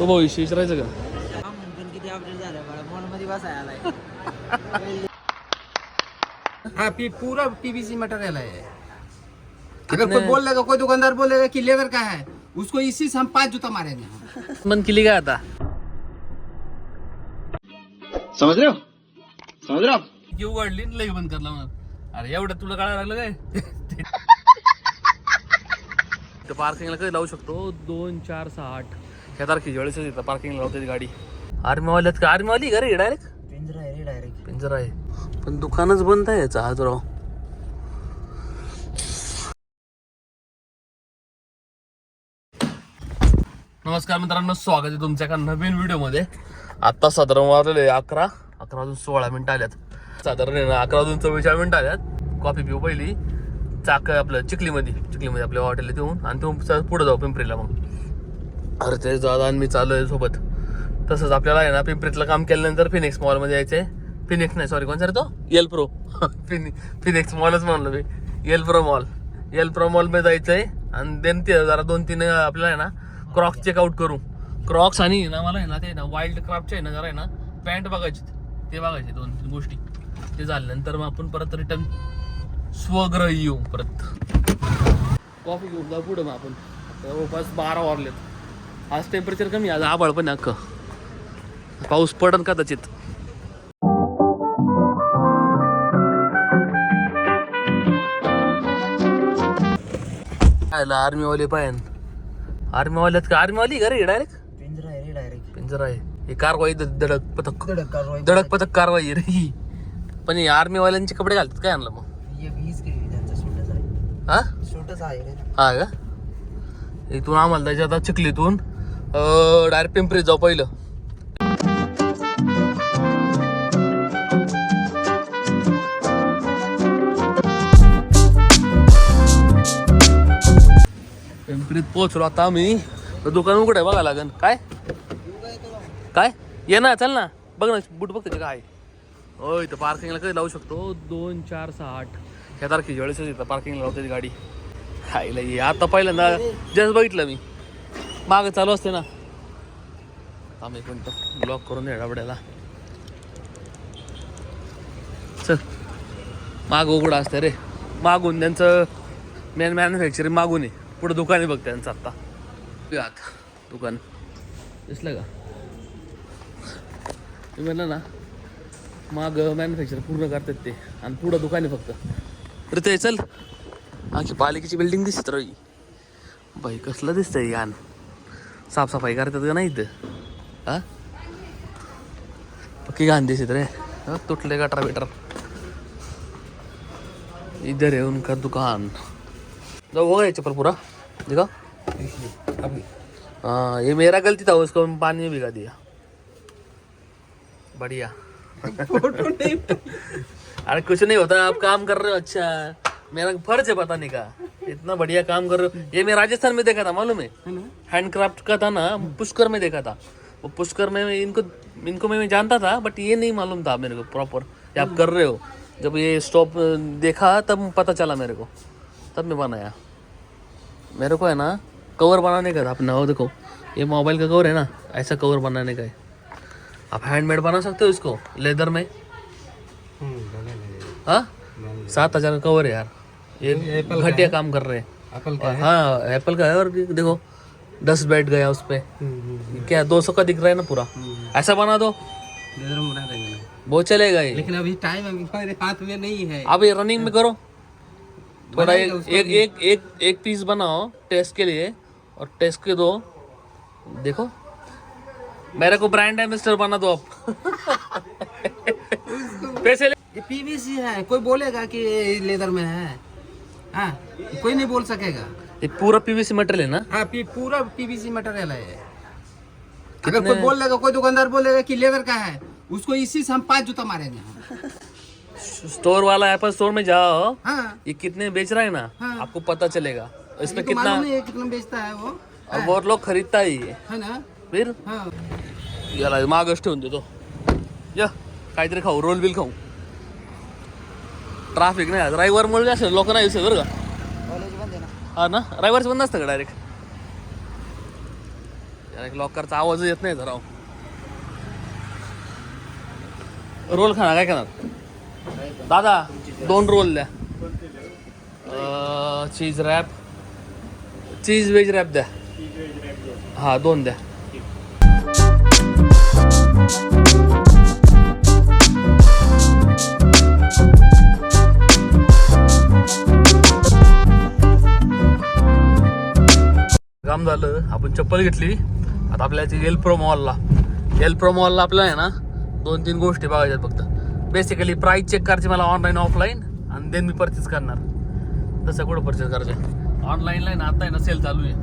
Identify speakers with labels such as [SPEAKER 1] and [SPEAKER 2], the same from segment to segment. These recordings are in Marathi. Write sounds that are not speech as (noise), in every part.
[SPEAKER 1] तो भविष्य विचारायचं का?
[SPEAKER 2] म्हणून किती अपडेट झालं मला मॉलमध्ये बसायला आलाय
[SPEAKER 3] हाँ पी, पूरा पीवीसी मटेरियल है अगर कोई बोल कोई दुकानदार बोलेगा कि लेदर का है उसको इसी से हम पांच जूता मारेंगे।
[SPEAKER 1] मन केली काय आता?
[SPEAKER 4] समझ रहे हो? समझ रहे हो
[SPEAKER 1] वाढली आणि लई बंद करला म्हणा अरे एवढं तुला कळायला लागलं काय? (laughs) पार्किंगला कधी लावू शकतो? दोन चार सहा आठ. ह्या तारखेच्या वेळेस येतं पार्किंगला लावते गाडी. आर्मीवाल्यात का? आर्मीवाली का रे डायरेक्ट
[SPEAKER 2] पिंजरा आहे रे डायरेक्ट
[SPEAKER 1] पिंजरा आहे. पण दुकानच बंद आहे याचा आज राव नमस्कार मित्रांनो स्वागत आहे तुमच्या एका नवीन व्हिडिओमध्ये. आता साधारण वाजलेले अकरा अकरा वाजून सोळा मिनिटं आल्यात. साधारण अकरा वाजून चव्वेचाळीस मिनिटं आल्यात. कॉफी पिऊ पहिली चाक आपलं चिखलीमध्ये चिखलीमध्ये आपल्या हॉटेलला येऊन आणि तो पुढे जाऊ पिंपरीला मग. अरे ते दादा आणि मी चालू आहे सोबत. तसंच आपल्याला आहे ना पिंपरीतलं काम केल्यानंतर फिनिक्स मॉलमध्ये यायचंय. फिनिक्स नाही सॉरी कोणचा रे तो? एल प्रो फिनि फिनिक्स मॉलच म्हणलो मी. L pro mall L pro मॉलमध्ये जायचंय आणि देन ते जरा दोन तीन आपल्याला आहे ना क्रॉक्स चेकआउट करू. क्रॉक्स आणि ना मला आहे ना ते ना वाईल्ड क्राफ्टचे आहे ना जरा आहे ना पॅन्ट बघायची ते बघायचे दोन तीन गोष्टी. ते झाल्यानंतर मग आपण परत रिटर्न स्वग्रही येऊ परत. कॉफी घेऊन जाऊ पुढं मग आपण. जवळपास बारा वाजलेत. आज टेम्परेचर कमी आज आभाळ पण अख्खं. पाऊस पडन कदाचित. आर्मीवाले पायन आर्मीवाल्यात का? आर्मीवाली का रे डायरेक्ट
[SPEAKER 2] पिंजरा आहे रे डायरेक्ट
[SPEAKER 1] पिंजरा आहे. हे कारवाई दडक पथक.
[SPEAKER 2] कडक कारवाई.
[SPEAKER 1] दडक पथक कारवाई रे ही. पण हे आर्मीवाल्यांचे कपडे घालतात काय आणलं मग? हा
[SPEAKER 2] सूटच आहे.
[SPEAKER 1] हा का? इथून आम्हाला जायचं आता चिखलीतून. डायरेक्ट पिंपरीत जाऊ पहिलं. पिंपरीत पोहोचलो आता आम्ही. तर दुकान उघड आहे बघा लागन. काय? काय? ये ना चल ना. बघ ना बूट बघ त्याचे काय होय तर पार्किंगला कधी लावू शकतो? दोन चार सहा आठ. ह्या तारखेच्या वेळेस येतं पार्किंगला लावते ती गाडी. खायला ये आता पहिल्यांदा जस्ट बघितलं मी. मागं चालू असते ना. आम्ही कोणतं ब्लॉक करून येडाबड्याला चल. माग उघडा असते रे. मागून त्यांचं मेन मॅन्युफॅक्चरिंग मागून आहे पुढं दुकान आहे बघ त्यांचं आत्ता हे आत. दुकान. दिसलं का? मी म्हणलं ना माग मॅन्युफॅक्चर पूर्ण करतात ते. आणि पुढं दुकान आहे फक्त. रे ते चल. आमची पालिकेची बिल्डिंग दिसत रवी बाई कसलं दिसतंय यान? साफसफाई करतात का नाही इथं हा? पक्की घाण दिसत रे हा, तुटले गटर बिटर इधर है उनका दुकान। जाओ हो गया चप्पल पूरा देखो हाँ ये मेरा गलती था उसको पानी में भिगा दिया। बढ़िया। (laughs) अरे कुछ नहीं होता आप काम कर रहे हो अच्छा। मेरा फ़र्ज़ है बताने का। इतना बढ़िया काम कर रहे हो। ये मैं राजस्थान में देखा था मालूम है? हैंडक्राफ्ट का था ना पुष्कर में देखा था। वो पुष्कर में इनको इनको मैं जानता था बट ये नहीं मालूम था मेरे को प्रॉपर ये आप कर रहे हो। जब ये स्टॉप देखा तब पता चला मेरे को। तब मैं बनाया। मेरे को है ना कवर बनाने का था। अपना वो देखो ये मोबाइल का कवर है ना ऐसा कवर बनाने का है। आप हैंडमेड बना सकते हो इसको लेदर में। हाँ? सात हज़ार का कवर है यार। ये घटिया काम कर रहे हैं।
[SPEAKER 3] एप्पल
[SPEAKER 1] और हाँ? एप्पल का है और देखो दस बैठ गया उस पे। क्या दो सौ का दिख रहा है ना पूरा? ऐसा बना दो।
[SPEAKER 3] लेदर में बना देंगे। ना।
[SPEAKER 1] वो चलेगा ये।
[SPEAKER 3] लेकिन अभी टाइम अभी मेरे हाथ में नहीं है।
[SPEAKER 1] अब ये रनिंग में करो। थोड़ा एक एक एक एक एक पीस बनाओ टेस्ट के लिए और टेस्ट के दो। देखो। मेरे को ब्रांड एम्बेसडर बना दो आप। (laughs) पैसे ले
[SPEAKER 3] ये पीवीसी है। कोई बोलेगा कि लेदर में है? हाँ कोई नहीं बोल सकेगा।
[SPEAKER 1] ये पूरा पीवीसी मटेरियल है ना?
[SPEAKER 3] हाँ पी, पूरा पीवीसी मटेरियल है अगर कोई बोल देगा कोई दुकानदार बोलेगा कि लेदर का है उसको इसी से हम पाँच जूता मारेंगे।
[SPEAKER 1] स्टोर वाला एप्पल स्टोर में जाओ।
[SPEAKER 3] हाँ।
[SPEAKER 1] ये कितने बेच रहा है ना
[SPEAKER 3] हाँ।
[SPEAKER 1] आपको पता चलेगा। इसमें
[SPEAKER 3] तो
[SPEAKER 1] कितना
[SPEAKER 3] है कितना बेचता है वो।
[SPEAKER 1] और बहुत लोग खरीदता ही है।
[SPEAKER 3] है ना।
[SPEAKER 1] फिर?
[SPEAKER 3] हाँ।
[SPEAKER 1] याला मागच ठेवून देतो या काहीतरी खाऊ? रोल बिल खाऊ? ट्राफिक नाही ड्रायव्हर मुळे असेल लोक नाही दिसत बरं का?
[SPEAKER 2] कॉलेज बंद आहे ना.
[SPEAKER 1] हा ना? ड्रायव्हरच बंद असतं का डायरेक्ट अरे लॉकरचा आवाज येत नाही जरा. रोल खाणार काय खाणार? दादा दोन रोल द्या. Cheese wrap cheese veg wrap द्या. हा दोन द्या. काम झालं आपण चप्पल घेतली. आता आपल्याला एल प्रो मॉलला एल प्रो मॉलला आपल्याला आहे ना दोन तीन गोष्टी बघायच्यात फक्त. बेसिकली प्राईस चेक करायची मला ऑनलाईन ऑफलाईन आणि देन मी परचेस करणार. तसं कुठं परचेस करायचं? ऑनलाईनला आहे ना आता आहे ना सेल चालू आहे.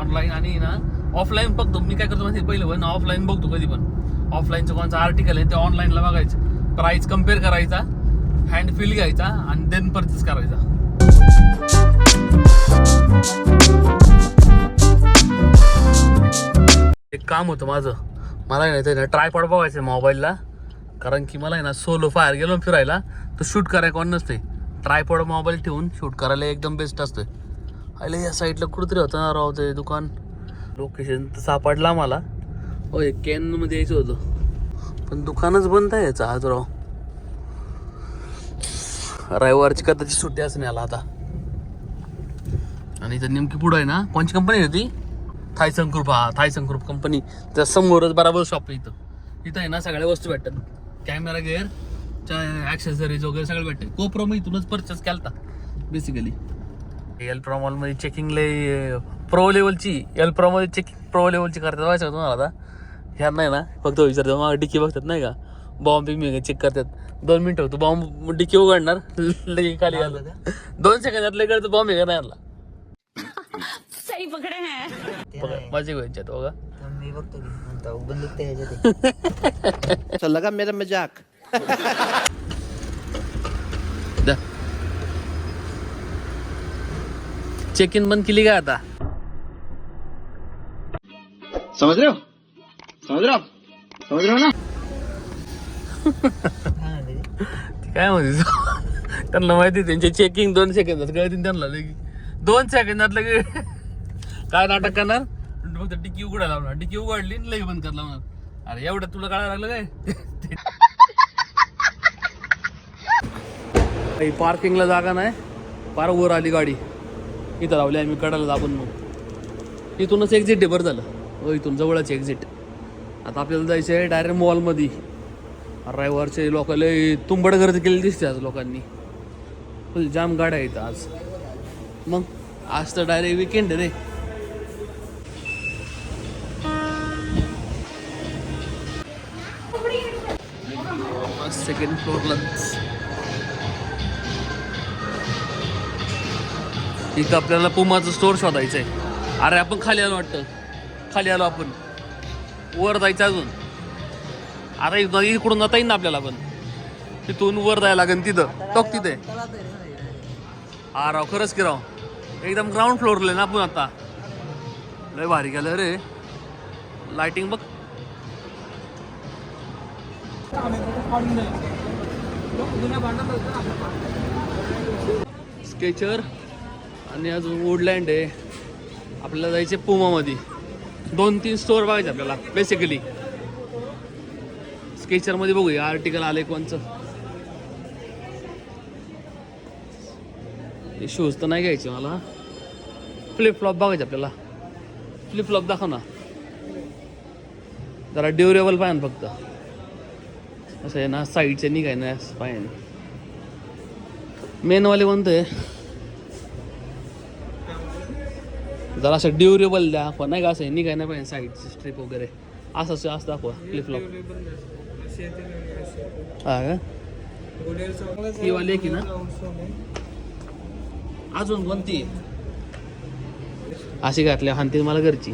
[SPEAKER 1] ऑनलाईन आणि ना ऑफलाईन बघतो. मी काय करतो माहिती पहिलं पण ऑफलाईन बघतो कधी पण. ऑफलाईनचं कोणाचं आर्टिकल आहे ते ऑनलाईनला बघायचं. प्राईस कंपेअर करायचा हँड फील घ्यायचा आणि देन परचेस करायचा. एक काम होतं माझं. मला आहे ना ते ट्रायपॉड बघायचं मोबाईलला कारण की मला आहे ना सोलो फायर गेलो फिरायला. तर शूट करायला कोण नसते ट्रायपॉड मोबाईल ठेवून शूट करायला एकदम बेस्ट असतं अरे या साईडला कुठंतरी होतं ना राव ते दुकान. लोकेशन तर सापडला मला होय कॅनमध्ये यायचं होतं. पण दुकानच बंद आहे याचा आज राव. रविवारची कदाचित सुट्टी असं नाही आला आता. आणि इथं नेमकी पुढं आहे ना कोणची कंपनी होती थाय संकृप हा थाय संकृप कंपनी त्या समोरच बराबर शॉप आहे इथं. इथं आहे ना सगळ्या वस्तू भेटतात. कॅमेरा गेअर ॲक्सेसरीज वगैरे सगळं भेटते कोप्रो मी इथूनच परचेस केलता बेसिकली एल प्रो मॉलमध्ये चेकिंग लय प्रो लेवलची एल प्रोमध्ये चेकिंग प्रो लेवलची करतात. व्हायचं तुम्हाला आता? ह्या नाही ना फक्त विचारतो मग डिक्की बघतात नाही का? बॉम्ब बिम्ब चेक करतात. दोन मिनिटं होतो. बॉम्ब डिक्की उघडणार. (laughs) लगे खाली आलं. दोन सेकंदात लगेच बॉम्ब आहे का नाही आणला? माझे घ्यायच्यात बघा.
[SPEAKER 2] मी बघतो की बंदूक ते ह्याच्यात (laughs)
[SPEAKER 3] मेरा मजाक. (laughs)
[SPEAKER 1] चेक इन बंद केली काय आता?
[SPEAKER 4] समझ रहे हो? समझ रहे हो समझ रहे हो ना? (laughs)
[SPEAKER 2] काय म्हणते
[SPEAKER 1] त्यांना माहिती त्यांचे चेकिंग दोन सेकंदात कळतील त्यांना लगे दोन सेकंदात लगे काय नाटक करणार? फक्त टिकी उघडायला लावणार. टिकी उघडली आणि लगे बंद करायला लावणार. अरे एवढं तुला कळायला लागलं काय? (laughs) पार्किंगला जागा नाही. फार वर आली गाडी. इथं लावली आम्ही कडाला दाबून मग. इथूनच एक्झिट बरं झालं. हो इथून जवळच एक्झिट आता आपल्याला जायचं आहे डायरेक्ट मॉलमध्ये रविवारचे लोक लय तुंबड गर्दी केली दिसते आज लोकांनी. फुल जाम गाड्या आहेत आज. मग आज तर डायरेक्ट विकेंड रे. सेकंड फ्लोअरला इथं आपल्याला पुमाचं स्टोर शोधायचं आहे अरे आपण खाली आलो वाटतं. खाली आलो आपण. वर जायचं अजून. अरे इकडून जाता येईल ना आपल्याला पण. तिथून वर जायला लागेल तिथं. टॉक तिथे. हा राव खरंच की राव. एकदम ग्राउंड फ्लोअरला ना आपण आता. लय भारी गेलं रे. लाइटिंग बघ. स्केचर आणि अजून वुडलँड आहे. आपल्याला जायचे पुमामध्ये. दोन तीन स्टोअर बघायचे आपल्याला बेसिकली स्केचरमध्ये बघूया आर्टिकल आले कोणचं. शूज तर नाही घ्यायचे मला. फ्लिप फ्लॉप बघायचे आपल्याला. फ्लिप फ्लॉप दाखव ना. जरा ड्युरेबल पाहिजे फक्त. असं आहे ना साईडचे निघाय ना पाहिजे मेनवाले म्हणतोय जरा असं ड्युरेबल दाखवा नाही का असं निघाय नाही पाहिजे साईडची स्ट्रीप वगैरे. असं असं असं दाखवा फ्लिपफ्लॉप हा का? ही वाली आहे की ना? अजून कोणती अशी घातल्या हानते मला घरची.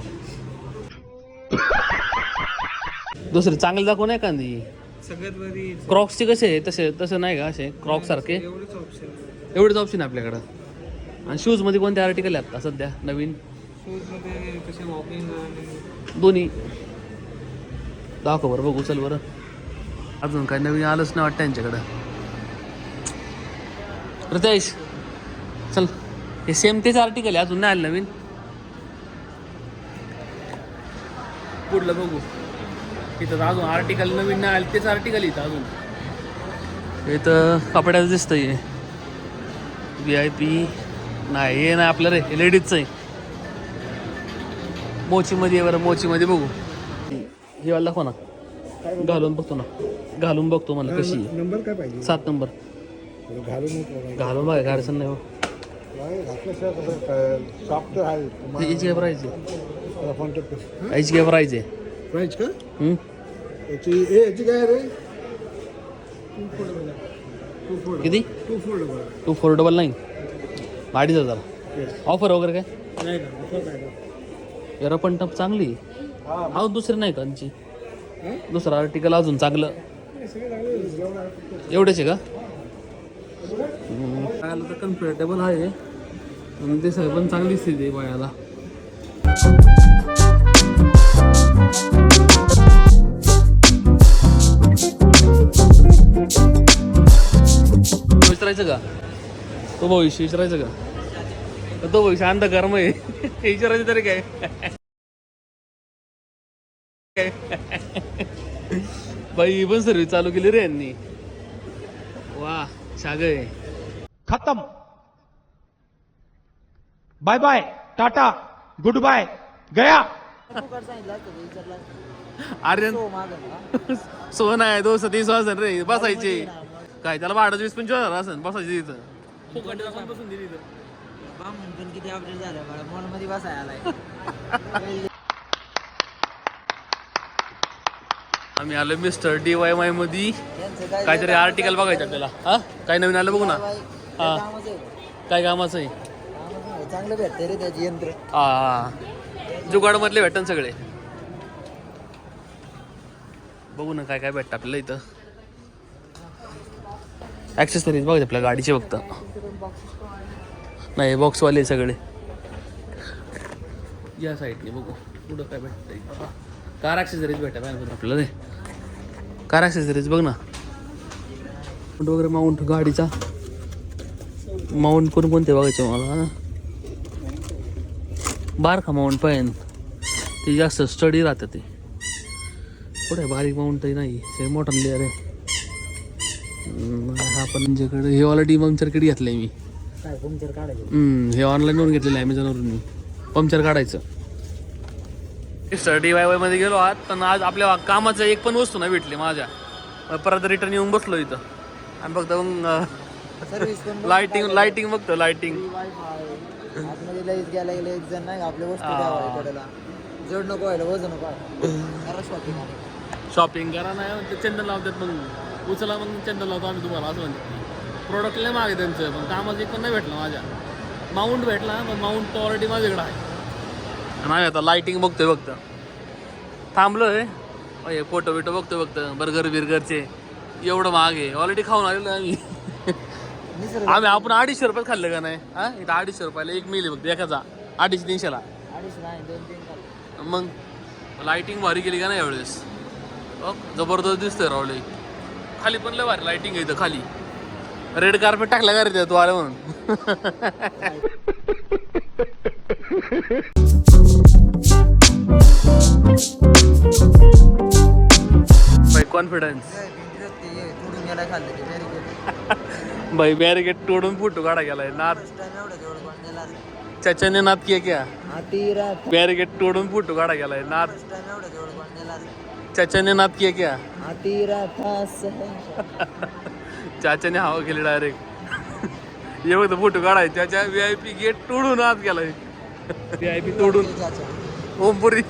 [SPEAKER 1] दुसरी चांगली दाखव नाही कांदी
[SPEAKER 5] सगळ्यात बरी
[SPEAKER 1] क्रॉक्सचे कसे आहे तसे तसं नाही का असे? क्रॉक्स सारखे?
[SPEAKER 5] एवढेच ऑप्शन
[SPEAKER 1] एवढेच ऑप्शन आहे आपल्याकडं. आणि शूजमध्ये कोणते आर्टिकल आहेत आता सध्या? नवीन?
[SPEAKER 5] शूजमध्ये कसे वॉकिंग आणि
[SPEAKER 1] दोन्ही. दाखव बरं बघू चल बरं. अजून काय नवीन आलंच नाही वाटतं त्यांच्याकडं रितेश चल. हे सेम तेच आर्टिकल आहे अजून नाही आलं नवीन. पुढलं बघू. इथं तर अजून आर्टिकल नवीन नाही आलं तेच आर्टिकल इथं अजून. इथं कपड्याचं दिसतंय. व्ही आय पी नाही हे नाही आपलं रे लेडीजचं आहे. मोचीमध्ये बरं मोचीमध्ये बघू. हे वाला दाखवा ना. घालून बघतो ना. घालून बघतो मला कशी.
[SPEAKER 6] नंबर काय पाहिजे?
[SPEAKER 1] सात नंबर
[SPEAKER 6] घालून
[SPEAKER 1] घालून बघा अडचण नाही हो. याची काय प्राईज आहे? याची काय प्राईज आहे?
[SPEAKER 6] प्राईज का? याची ए याची काय रे
[SPEAKER 1] किती?
[SPEAKER 6] Two fold
[SPEAKER 1] two four double nine अडीच हजार. ऑफर वगैरे काय?
[SPEAKER 6] नाही ना असं काय ना
[SPEAKER 1] एरा पण टप चांगली. अजून दुसरे नाही का त्यांची दुसरं आर्टिकल अजून चांगलं. एवढेच आहे का? हम्म. पायाला तर कम्फर्टेबल आहे. ते सगळं पण चांगली स्थिती आहे पायाला विचारायचं का? तो भविष्य विचारायचं का? तो भविष्य अंधकर्म आहे विचारायचं तरी काय? बाई पण सर्विस चालू केली रे यांनी. वा आहे.
[SPEAKER 7] खत्म. Bye bye tata good bye गया.
[SPEAKER 2] हा?
[SPEAKER 1] सोन आहे दोन तीस वाजन रे बसायचे. काय त्याला भाडं वीस पंचवीस हजार असेल बसायचे तिथं. बसून दिली
[SPEAKER 2] बा म्हणतो किती अपडेट झालं मला. मॉलमध्ये बसायला आलाय. (laughs)
[SPEAKER 1] आम्ही आलो मिस्टर डी वाय वायमध्ये
[SPEAKER 2] त्यांचं काय
[SPEAKER 1] काहीतरी आर्टिकल बघायचं आपल्याला. हा? काय नवीन आलं बघू ना?
[SPEAKER 2] बाई, ते
[SPEAKER 1] हा.
[SPEAKER 2] कामच आहे.
[SPEAKER 1] काय कामाचं आहे?
[SPEAKER 2] कामच नाही. चांगलं भेटतंय रे त्याची यंत्र.
[SPEAKER 1] हा जुगाड मधले भेटन सगळे. बघू ना काय काय भेटतं आपल्याला इथं. ॲक्सेसरीज बघायचे आपल्या गाडीचे फक्त. नाही बॉक्सवाले सगळे. या साईडने बघू. पुढं काय भेटतंय? कार ॲक्सेसरीज भेटा पाहिजे आपल्याला ते. कार ॲक्सेसरीज बघ ना. माउंट वगैरे माउंट गाडीचा. माउंट कोणकोणते बघायचे मला बारखा माउंट पाहिजे ते जास्त स्टडी राहतं ते. कुठे बारीक माउंट नाही. ते मोठा लेअर आहे. हा पण माझ्याकडे हे वाला डी पंक्चर किट घेतलंय मी.
[SPEAKER 2] काय पंक्चर काढायचं?
[SPEAKER 1] हम्म, हे ऑनलाईनवरून घेतलेलं आहे अमेझॉनवरून मी पंक्चर काढायचं. डी वायमध्ये गेलो आत पण आज आपल्या कामाचं एक पण वस्तू नाही भेटली माझ्या. परत रिटर्न येऊन बसलो इथं. आणि फक्त मग लाइटिंग लाइटिंग बघतो
[SPEAKER 2] नको व्हायला वजन नको व्हायला. शॉपिंग
[SPEAKER 1] करा नाही ते चंदन लावतात मग उचला मग चंदन लावतो आम्ही तुम्हाला असं म्हणते प्रोडक्ट लय मागे त्यांचं पण कामाचं एक पण नाही भेटलं माझ्या. माउंट भेटला पण माउंट ऑलरेडी माझ्याकडे आहे. आणि आम्ही आता लाइटिंग बघतोय बघतं थांबलोय. फोटो बिटो बघतोय बघतं बर्गर बिर्गरचे. एवढं महाग आहे. ऑलरेडी खाऊन आलेलो आम्ही. आम्ही आपण अडीचशे रुपयात खाल्लं का नाही? हा? इथं अडीचशे रुपयाला एक मिल आहे फक्त एकाचा. अडीचशे तीनशेला.
[SPEAKER 2] अडीच नाही दोन तीन काढ.
[SPEAKER 1] मग लाइटिंग भारी केली का नाही यावेळेस? जबरदस्त दिसतंय रावले खाली पण लय भारी लाइटिंग आहे इथं खाली. रेड कार्पेट टाकला का रे त्या तू आलं म्हणून. कॉन्फिडन्स
[SPEAKER 2] तोडून
[SPEAKER 1] बाई बॅरिकेट तोडून फोटो काढा गेलाय. नाथ चाच्याने नाथ किया क्या बॅरिकेट तोडून फोटो काढा गेलाय. नाथ
[SPEAKER 2] गेला
[SPEAKER 1] चाच्याने नाथ किया क्या? चाच्याने हवा केली डायरेक्ट ये बघ फोटो काढाय त्याच्या व्ही आय पी गेट तोडून आत गेलाय. व्ही आय पी तोडून. ओमपुरी.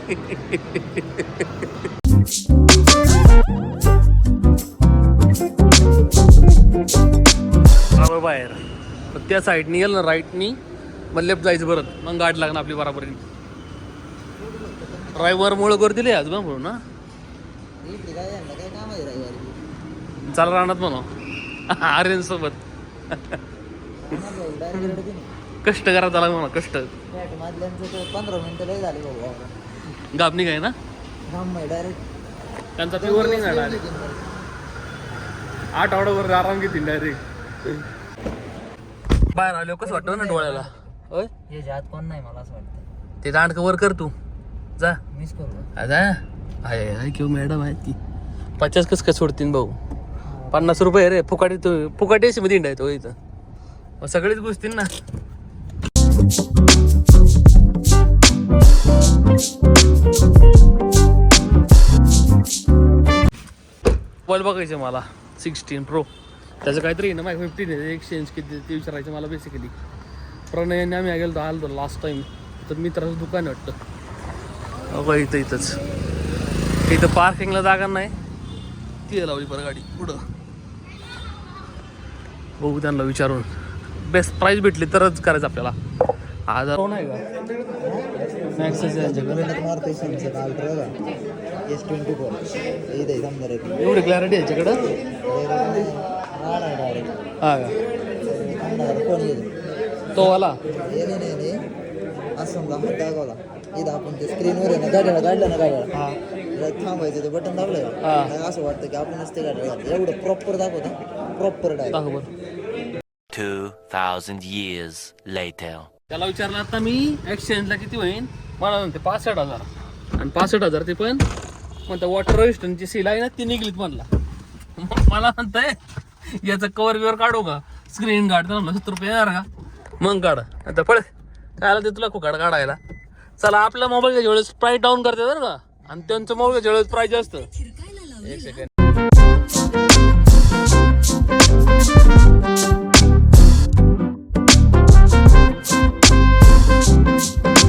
[SPEAKER 1] बाहेर. मग त्या साईडनी गेलं ना राईटनी मग लेफ्ट जायचं परत. मग गाडी लागणार आपली बराबर ड्रायव्हर मुळे कर दिले आज म्हणून ना चाल राहणार म्हणा. आर्यन सोबत कष्ट करा त्याला म्हणा कष्ट.
[SPEAKER 2] पंधरा मिनिटं लय झाले वावरात.
[SPEAKER 1] गाबणी काय ना?
[SPEAKER 2] डायरेक्ट
[SPEAKER 1] त्यांचा प्युअर निघाला आठ आठवड्यावर आराम घेतील डायरेक्ट बाहेर आलो कसं वाटतं ना डोळ्याला?
[SPEAKER 2] हे जात कोण नाही मला असं वाटतं.
[SPEAKER 1] ते दांड वर कर तू. जा.
[SPEAKER 2] मिस करू.
[SPEAKER 1] आ, जा. आहे आहे किंवा मॅडम आहेत की पचास कस काय सोडतीन भाऊ? पन्नास रुपये रे फुकाटी तू फुकाटी अशी मध्ये इंडाय तो इथं. मग सगळीच गोष्टीन ना. मोबाईल बघायचं मला सिक्स्टीन प्रो त्याचं काहीतरी ना माझ्या फिफ्टीन आहे एक्सचेंज किती ते विचारायचं मला बेसिकली प्रणयाने आम्ही गेलो आलो लास्ट टाइम तर मित्राचं दुकान वाटतं. अगं इथं इथंच. इथं पार्किंगला जागा नाही. ती लावली बरं गाडी. पुढं बघू त्यांना विचारून. बेस्ट प्राईस भेटली तरच करायचं आपल्याला. हजार कोण आहे का? एवढी क्लॅरिटी याच्याकडं? हा का? तो वाला?
[SPEAKER 2] येणे नाही नाही असं दाखवला इथं आपण ते स्क्रीनवर आहे ना गाड्याला काढलं ना गाड्याला.
[SPEAKER 1] हा.
[SPEAKER 2] थांबायचं ते बटन दाबलं
[SPEAKER 1] हा.
[SPEAKER 2] असं वाटतं की आपणच ते गाड्या. एवढं प्रॉपर दाखवतं. प्रॉपर डायरेक्ट
[SPEAKER 1] दाखव. बरं
[SPEAKER 8] 2,000 years later.
[SPEAKER 1] त्याला विचारलं आता मी एक्सचेंजला किती होईल मला म्हणते पासष्ट हजार. आणि पासष्ट हजार ते पण म्हणतं वॉटर रेजिस्टनची सील आहे ना ती निघलीत म्हणला. मग (laughs) मला म्हणताय याचं कवर बिवर काढू का? स्क्रीन गार्ड तर म्हणलं सत्तर रुपये येणार का? मग काढ. आता पळ. काय आलं ते तुला खुकाड काढायला? चला आपल्या मोबाईल घ्यायच्या वेळेस प्राईस डाऊन करते बरं का? आणि त्यांचं मोबाईल घ्यायच्या वेळेस प्राईस जास्त. एक सेकंड